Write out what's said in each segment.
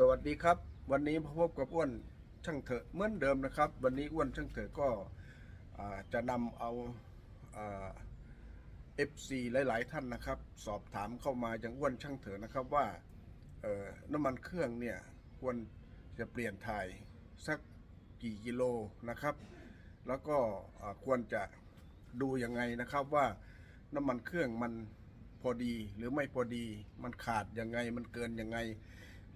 สวัสดีครับ วันนี้พบกับอ้วนช่างเถอะเหมือนเดิมนะครับ วันนี้อ้วนช่างเถอะก็จะนำเอาเอฟซีหลาย ๆ ท่านนะครับ สอบถามเข้ามาอย่างอ้วนช่างเถอะนะครับว่าน้ำมันเครื่องเนี่ยควรจะเปลี่ยนถ่ายสักกี่กิโลนะครับ แล้วก็ควรจะดูยังไงนะครับว่าน้ำมันเครื่องมันพอดีหรือไม่พอดีมันขาดยังไงมันเกินยังไง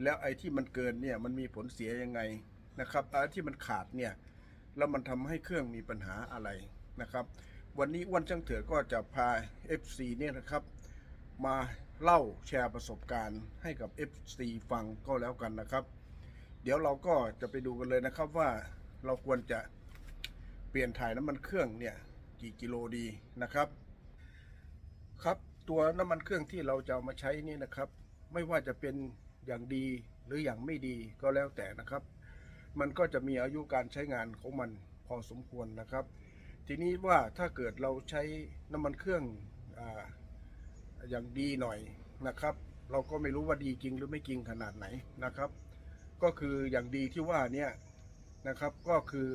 แล้วไอ้ที่มันเกินเนี่ยมันมีผลเสียยังไงนะครับไอ้ที่มันขาดเนี่ยแล้วมันทำให้เครื่องมีปัญหาอะไรนะครับ วันนี้อ้วนช่างเถื่อก็จะพา FC เนี่ยนะครับ มาเล่าแชร์ประสบการณ์ให้กับ FC ฟังก็แล้วกันนะครับ เดี๋ยวเราก็จะไปดูกันเลยนะครับว่าเราควรจะเปลี่ยนถ่ายน้ำมันเครื่องเนี่ยกี่กิโลดีนะครับ ครับตัวน้ำมันเครื่องที่เราจะเอามาใช้นี่นะครับ ไม่ว่าจะเป็น อย่างดีหรืออย่างไม่ดีก็แล้วแต่นะครับ มันก็จะมีอายุการใช้งานของมันพอสมควรนะครับ ทีนี้ว่าถ้าเกิดเราใช้น้ำมันเครื่องออย่างดีหน่อยนะครับ เราก็ไม่รู้ว่าดีจริงหรือไม่จริงขนาดไหนนะครับ ก็คืออย่างดีที่ว่าเนี่ยนะครับก็คือ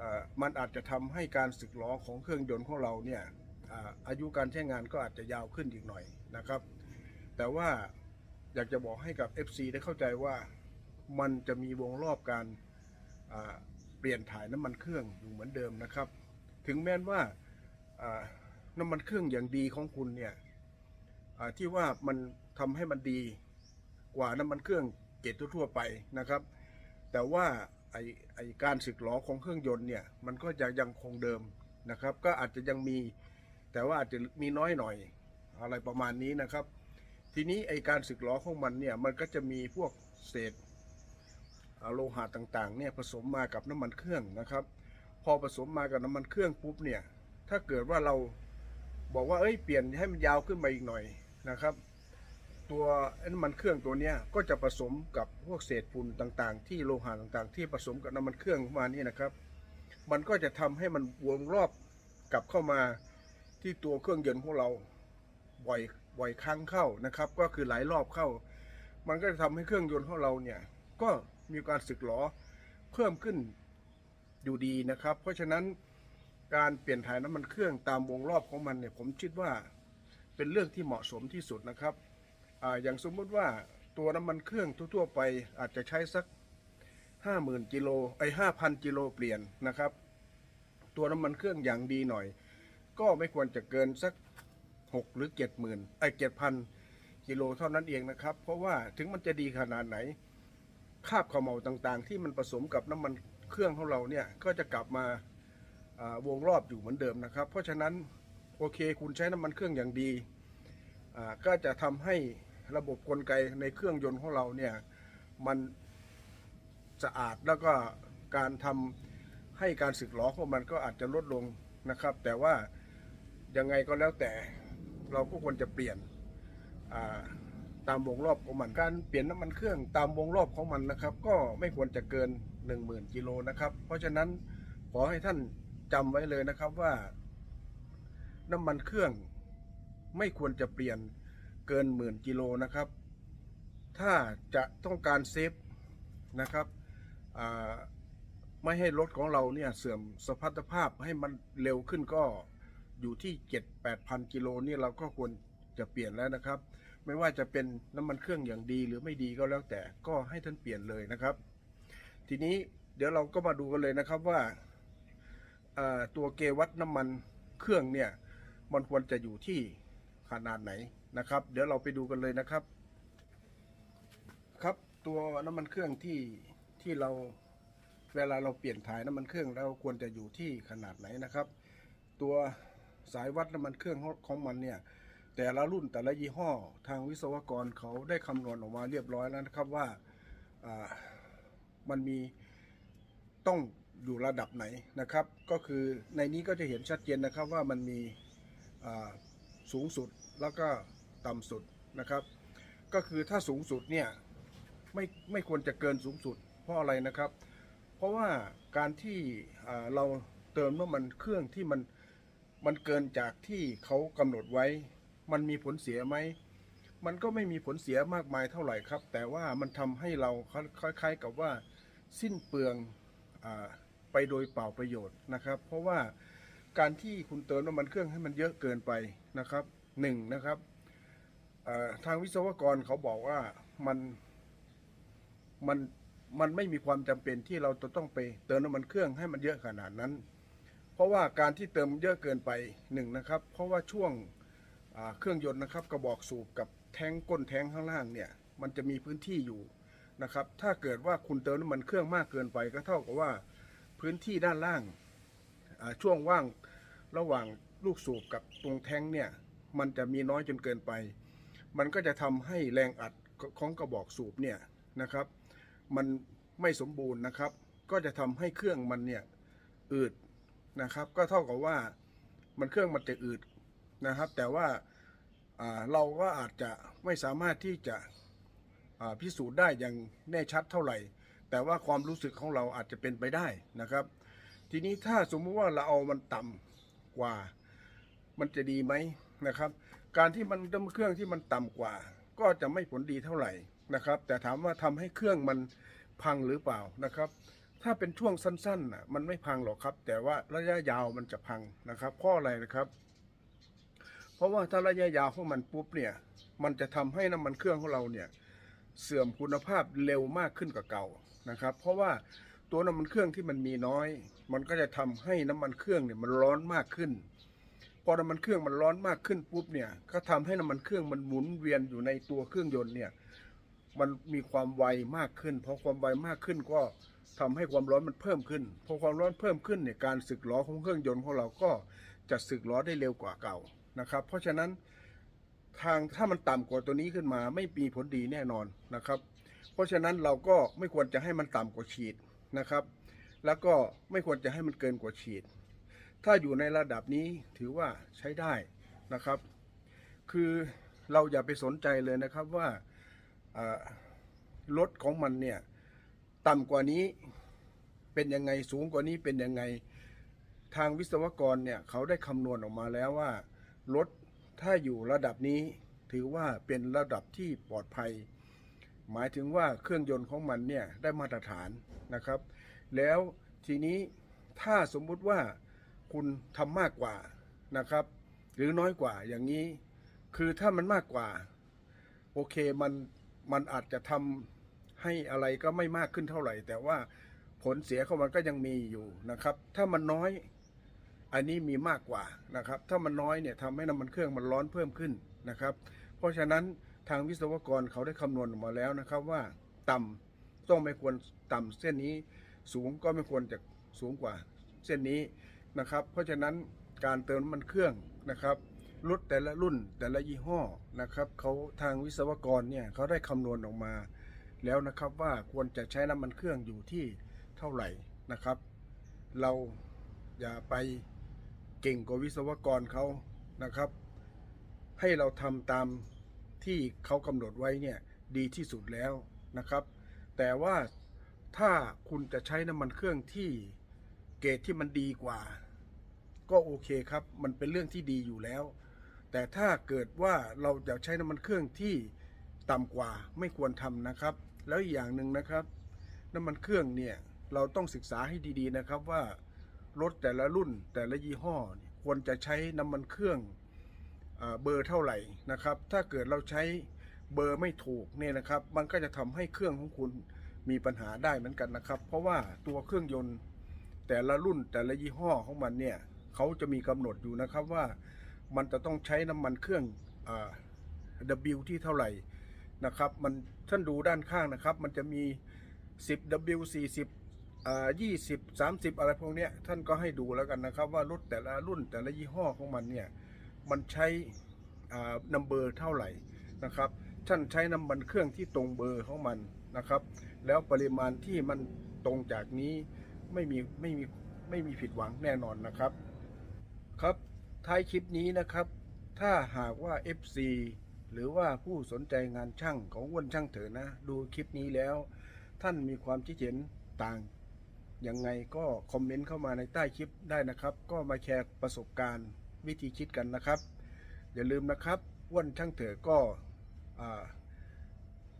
อมันอาจจะทำให้การสึกหรอของเครื่องยนต์ของเราเนี่ยออายุการใช้งานก็อาจจะยาวขึ้นอีกหน่อยนะครับ แต่ว่า อยากจะบอกให้กับ FC ได้เข้าใจว่ามันจะมีวงรอบการเปลี่ยนถ่ายน้ำมันเครื่องอยู่เหมือนเดิมนะครับ ถึงแม้ว่าน้ำมันเครื่องอย่างดีของคุณเนี่ยที่ว่ามันทำให้มันดีกว่าน้ำมันเครื่องเกรดทั่วไปนะครับ แต่ว่าไอไอการสึกหรอของเครื่องยนต์เนี่ยมันก็จะยังคงเดิมนะครับ ก็อาจจะยังมีแต่ว่าอาจจะมีน้อยหน่อยอะไรประมาณนี้นะครับ ทีนี้ไอการสึกหรอของมันเนี่ยมันก็จะมีพวกเศษโลหะต่างๆเนี่ยผสมมากับน้ำมันเครื่องนะครับ พอผสมมากับน้ำมันเครื่องปุ๊บเนี่ยถ้าเกิดว่าเราบอกว่าเอ้ยเปลี่ยนให้มันยาวขึ้นมาอีกหน่อยนะครับ ตัวน้ำมันเครื่องตัวเนี้ยก็จะผสมกับพวกเศษฝุ่นต่างๆ ที่โลหะต่างๆ ที่ผสมกับน้ำมันเครื่องมานี่นะครับ มันก็จะทำให้มันวนรอบกลับเข้ามาที่ตัวเครื่องยนต์ของเราบ่อย บ่อยครั้งเข้านะครับ ก็คือหลายรอบเข้า มันก็จะทำให้เครื่องยนต์ของเราเนี่ยก็มีการสึกหรอเพิ่มขึ้นอยู่ดีนะครับ เพราะฉะนั้นการเปลี่ยนถ่ายน้ำมันเครื่องตามวงรอบของมันเนี่ยผมคิดว่าเป็นเรื่องที่เหมาะสมที่สุดนะครับออย่างสมมุติว่าตัวน้ำมันเครื่องทั่วๆไปอาจจะใช้สักห้าหมื่นกิโลไอห้าพันกิโลเปลี่ยนนะครับ ตัวน้ำมันเครื่องอย่างดีหน่อย ก็ไม่ควรจะเกินสัก หกหรือเจ็ดหมื่นไอเจ็ดพันกิโลเท่านั้นเองนะครับ เพราะว่าถึงมันจะดีขนาดไหน คาบขมเหลาต่างๆ ที่มันผสมกับน้ำมันเครื่องของเราเนี่ยก็จะกลับมาวงรอบอยู่เหมือนเดิมนะครับ เพราะฉะนั้นโอเคคุณใช้น้ำมันเครื่องอย่างดีก็จะทำให้ระบบกลไกในเครื่องยนต์ของเราเนี่ยมันสะอาดแล้วก็การทำให้การสึกหรอของมันก็อาจจะลดลงนะครับ แต่ว่ายังไงก็แล้วแต่ เราก็ควรจะเปลี่ยนตามวงรอบของมันการเปลี่ยนน้ำมันเครื่องตามวงรอบของมันนะครับ ก็ไม่ควรจะเกิน 10,000กิโลนะครับ เพราะฉะนั้นขอให้ท่านจำไว้เลยนะครับว่า น้ำมันเครื่องไม่ควรจะเปลี่ยนเกินหมื่นกิโลนะครับ ถ้าจะต้องการเซฟนะครับไม่ให้รถของเราเนี่ยเสื่อมสภาพภาพให้มันเร็วขึ้นก็ อยู่ที่ 7 8พันกิโลนี่เราก็ควรจะเปลี่ยนแล้วนะครับ ไม่ว่าจะเป็นน้ำมันเครื่องอย่างดีหรือไม่ดีก็แล้วแต่ก็ให้ท่านเปลี่ยนเลยนะครับ ทีนี้เดี๋ยวเราก็มาดูกันเลยนะครับว่าตัวเกวัดน้ำมันเครื่องเนี่ยมันควรจะอยู่ที่ขนาดไหนนะครับ เดี๋ยวเราไปดูกันเลยนะครับ ครับตัวน้ำมันเครื่องที่ที่เราเวลาเราเปลี่ยนถ่ายน้ำมันเครื่องเราควรจะอยู่ที่ขนาดไหนนะครับ ตัว สายวัดน้ำมันเครื่องของมันเนี่ยแต่ละรุ่นแต่ละยี่ห้อทางวิศวกรเขาได้คำนวณออกมาเรียบร้อยแล้วนะครับว่ามันมีต้องอยู่ระดับไหนนะครับ ก็คือในนี้ก็จะเห็นชัดเจนนะครับว่ามันมีสูงสุดแล้วก็ต่ำสุดนะครับ ก็คือถ้าสูงสุดเนี่ยไม่ไม่ควรจะเกินสูงสุด เพราะอะไรนะครับ เพราะว่าการที่เราเติมน้ำมันเครื่องที่มัน มันเกินจากที่เขากำหนดไว้ มันมีผลเสียไหม มันก็ไม่มีผลเสียมากมายเท่าไหร่ครับ แต่ว่ามันทำให้เราคล้ายๆกับว่าสิ้นเปลืองอไปโดยเปล่าประโยชน์นะครับ เพราะว่าการที่คุณเติมน้ำมันเครื่องให้มันเยอะเกินไปนะครับหนึ่งนะครับทางวิศวกรเขาบอกว่ามันมันมันไม่มีความจำเป็นที่เราจะต้องไปเติมน้ำมันเครื่องให้มันเยอะขนาดนั้น เพราะว่าการที่เติมเยอะเกินไปหนึ่งนะครับ เพราะว่าช่วงเครื่องยนต์นะครับกระบอกสูบกับแทงก้นแทงข้างล่างเนี่ยมันจะมีพื้นที่อยู่นะครับ ถ้าเกิดว่าคุณเติมน้ำมันเครื่องมากเกินไป ก็เท่ากับว่าพื้นที่ด้านล่างช่วงว่างระหว่างลูกสูบกับตรงแทงเนี่ยมันจะมีน้อยจนเกินไป มันก็จะทำให้แรงอัดของกระบอกสูบเนี่ยนะครับ มันไม่สมบูรณ์นะครับ ก็จะทำให้เครื่องมันเนี่ยอืด นะครับ ก็เท่ากับว่ามันเครื่องมันจะอืดนะครับ แต่ว่าเราก็อาจจะไม่สามารถที่จะพิสูจน์ได้อย่างแน่ชัดเท่าไหร่ แต่ว่าความรู้สึกของเราอาจจะเป็นไปได้นะครับ ทีนี้ถ้าสมมุติว่าเราเอามันต่ำกว่า มันจะดีไหมนะครับ การที่มันดำเครื่องที่มันต่ำกว่า ก็จะไม่ผลดีเท่าไหร่นะครับ แต่ถามว่าทำให้เครื่องมันพังหรือเปล่านะครับ ถ้าเป็นช่วงสั้นๆน่ะมันไม่พังหรอกครับ แต่ว่าระยะยาวมันจะพังนะครับเพราะอะไรนะครับ เพราะว่าถ้าระยะยาวของมันปุ๊บเนี่ย มันจะทำให้น้ำมันเครื่องของเราเนี่ย เสื่อมคุณภาพเร็วมากขึ้นกว่าเก่านะครับ เพราะว่าตัวน้ำมันเครื่องที่มันมีน้อย มันก็จะทำให้น้ำมันเครื่องเนี่ยมันร้อนมากขึ้น พอน้ำมันเครื่องมันร้อนมากขึ้นปุ๊บเนี่ย ก็ทำให้น้ำมันเครื่องมันหมุนเวียนอยู่ในตัวเครื่องยนต์เนี่ย มันมีความไวมากขึ้นพอความไวมากขึ้นก็ ทำให้ความร้อนมันเพิ่มขึ้น พอความร้อนเพิ่มขึ้นเนี่ยการสึกล้อของเครื่องยนต์ของเราก็จะสึกล้อได้เร็วกว่าเก่านะครับ เพราะฉะนั้นทางถ้ามันต่ำกว่าตัวนี้ขึ้นมาไม่มีผลดีแน่นอนนะครับ เพราะฉะนั้นเราก็ไม่ควรจะให้มันต่ำกว่าฉีดนะครับ แล้วก็ไม่ควรจะให้มันเกินกว่าฉีด ถ้าอยู่ในระดับนี้ถือว่าใช้ได้นะครับ คือเราอย่าไปสนใจเลยนะครับว่ารถของมันเนี่ย ต่ำกว่านี้เป็นยังไงสูงกว่านี้เป็นยังไงทางวิศวกรเนี่ยเขาได้คำนวณออกมาแล้วว่ารถถ้าอยู่ระดับนี้ถือว่าเป็นระดับที่ปลอดภัย หมายถึงว่าเครื่องยนต์ของมันเนี่ยได้มาตรฐานนะครับ แล้วทีนี้ถ้าสมมุติว่าคุณทำมากกว่านะครับ หรือน้อยกว่าอย่างนี้ คือถ้ามันมากกว่า โอเคมันมันอาจจะทำ ให้อะไรก็ไม่มากขึ้นเท่าไหร่ แต่ว่าผลเสียเของมันก็ยังมีอยู่นะครับ ถ้ามันน้อยอันนี้มีมากกว่านะครับ ถ้ามันน้อยเนี่ยทำให้น้ำมันเครื่องมันร้อนเพิ่มขึ้นนะครับ เพราะฉะนั้นทางวิศวกรเขาได้คำนวณออกมาแล้วนะครับว่าต่ำต้องไม่ควรต่ำเส้นนี้สูงก็ไม่ควรจะสูงกว่าเส้นนี้นะครับ เพราะฉะนั้นการเติมน้ำมันเครื่องนะครับรถแต่ละรุ่นแต่ละยี่ห้อนะครับเขาทางวิศวกรเนี่ยเขาได้คำนวณออกมา แล้วนะครับว่าควรจะใช้น้ำมันเครื่องอยู่ที่เท่าไหร่นะครับ เราอย่าไปเก่งกว่าวิศวกรเขานะครับ ให้เราทำตามที่เขากำหนดไว้เนี่ยดีที่สุดแล้วนะครับ แต่ว่าถ้าคุณจะใช้น้ำมันเครื่องที่เกรดที่มันดีกว่า ก็โอเคครับ มันเป็นเรื่องที่ดีอยู่แล้ว แต่ถ้าเกิดว่าเราจะใช้น้ำมันเครื่องที่ต่ำกว่าไม่ควรทำนะครับ แล้วอีกอย่างหนึ่งนะครับ น้ำมันเครื่องเนี่ยเราต้องศึกษาให้ดีๆนะครับว่ารถแต่ละรุ่นแต่ละยี่ห้อ ควรจะใช้น้ำมันเครื่องเบอร์เท่าไหร่นะครับ ถ้าเกิดเราใช้เบอร์ไม่ถูกเนี่ยนะครับ มันก็จะทำให้เครื่องของคุณมีปัญหาได้เหมือนกันนะครับ เพราะว่าตัวเครื่องยนต์แต่ละรุ่นแต่ละยี่ห้อของมันเนี่ยเขาจะมีกำหนดอยู่นะครับว่ามันจะต้องใช้น้ำมันเครื่องอา W ที่เท่าไหร่ นะครับ มันท่านดูด้านข้างนะครับ มันจะมี 10 W 40อ่า20 30 อะไรพวกเนี้ยท่านก็ให้ดูแล้วกันนะครับว่ารถแต่ละรุ่นแต่ละยี่ห้อของมันเนี่ยมันใช้อ่านัมเบอร์เท่าไหร่นะครับท่านใช้น้ำมันเครื่องที่ตรงเบอร์ของมันนะครับ แล้วปริมาณที่มันตรงจากนี้ไม่มีไม่มีไม่มีผิดหวังแน่นอนนะครับ ครับท้ายคลิปนี้นะครับ ถ้าหากว่า FC หรือว่าผู้สนใจงานช่างของอ้วนช่างเถอะนะ ดูคลิปนี้แล้ว ท่านมีความคิดเห็นต่างยังไงก็คอมเมนต์เข้ามาในใต้คลิปได้นะครับ ก็มาแชร์ประสบการณ์วิธีคิดกันนะครับ อย่าลืมนะครับอ้วนช่างเถอะก็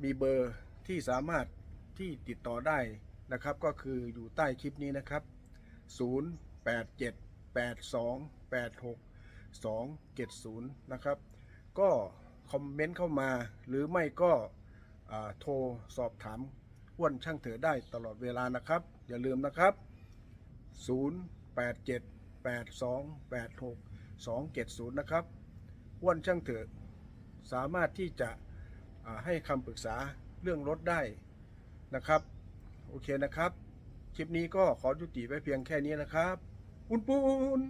มีเบอร์ที่สามารถที่ติดต่อได้นะครับ ก็คืออยู่ใต้คลิปนี้นะครับ 0878286270 นะครับ ก็ คอมเมนต์เข้ามา หรือไม่ก็โทรสอบถามอ้วนช่างเถอได้ตลอดเวลานะครับ อย่าลืมนะครับ 0878286270 นะครับอ้วนช่างเถอะสามารถที่จะให้คำปรึกษาเรื่องรถได้นะครับ โอเคนะครับ คลิปนี้ก็ขอยุติไว้เพียงแค่นี้นะครับ ปุนปุน